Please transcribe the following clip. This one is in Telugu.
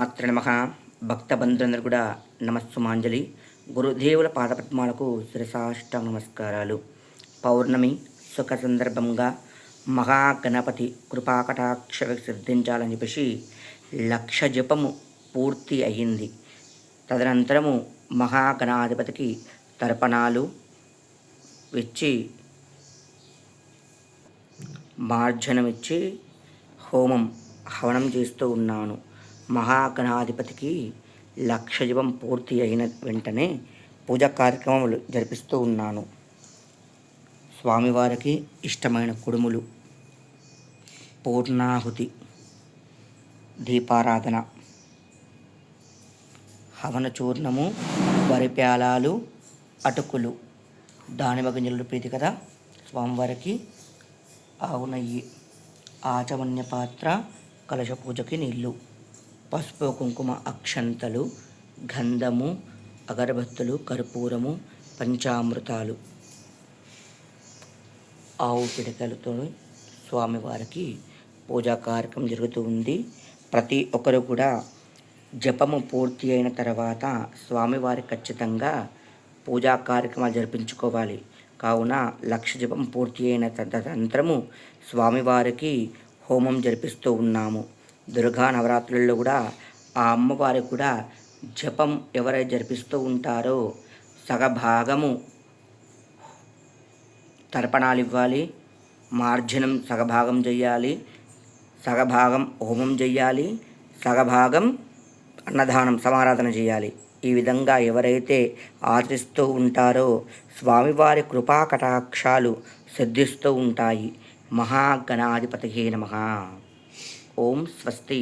మాత్ర నమ. భక్తబంధులందరూ కూడా నమస్సుమాంజలి. గురుదేవుల పాదపద్మాలకు శిరసాష్ట నమస్కారాలు పౌర్ణమి సుఖ సందర్భంగా మహాగణపతి కృపాకటాక్ష సిద్ధించాలని చెప్పేసి లక్ష జపము పూర్తి అయ్యింది. తదనంతరము మహాగణాధిపతికి తర్పణాలు ఇచ్చి మార్జనమిచ్చి హోమం హవనం చేస్తూ ఉన్నాను. మహాగణాధిపతికి లక్షజీవం పూర్తి అయిన వెంటనే పూజా కార్యక్రమాలు జరిపిస్తూ ఉన్నాను. స్వామివారికి ఇష్టమైన కుడుములు పూర్ణాహుతి దీపారాధన హవన చూర్ణము వరిప్యాలాలు అటుకులు దానిమ్మ గింజలు ప్రీతి కదా? స్వామివారికి ఆవు ఆచమన్య పాత్ర కలశ పూజకి నీళ్ళు. పసుపు కుంకుమ అక్షంతలు గంధము అగరబత్తులు కర్పూరము పంచామృతాలు. ఆవు పిడకలతో స్వామివారికి పూజా కార్యక్రమం జరుగుతూ ఉంది. ప్రతి ఒక్కరు కూడా జపము పూర్తి అయిన తర్వాత స్వామివారి ఖచ్చితంగా పూజా కార్యక్రమాలు జరిపించుకోవాలి. కావున లక్ష జపం పూర్తి అయిన తదంతరము స్వామివారికి హోమం జరిపిస్తూ ఉన్నాము. దుర్గా నవరాత్రుల్లో కూడా ఆ అమ్మవారికి కూడా జపం ఎవరైతే జరిపిస్తూ ఉంటారో సగభాగము తర్పణాలు ఇవ్వాలి మార్జనం సగభాగం చేయాలి సగభాగం హోమం చేయాలి సగభాగం అన్నదానం సమారాధన చేయాలి ఈ విధంగా ఎవరైతే ఆచరిస్తూ ఉంటారో స్వామివారి కృపా కటాక్షాలు సిద్ధిస్తూ ఉంటాయి. మహాగణాధిపతి నమ. ఓం స్వస్తి.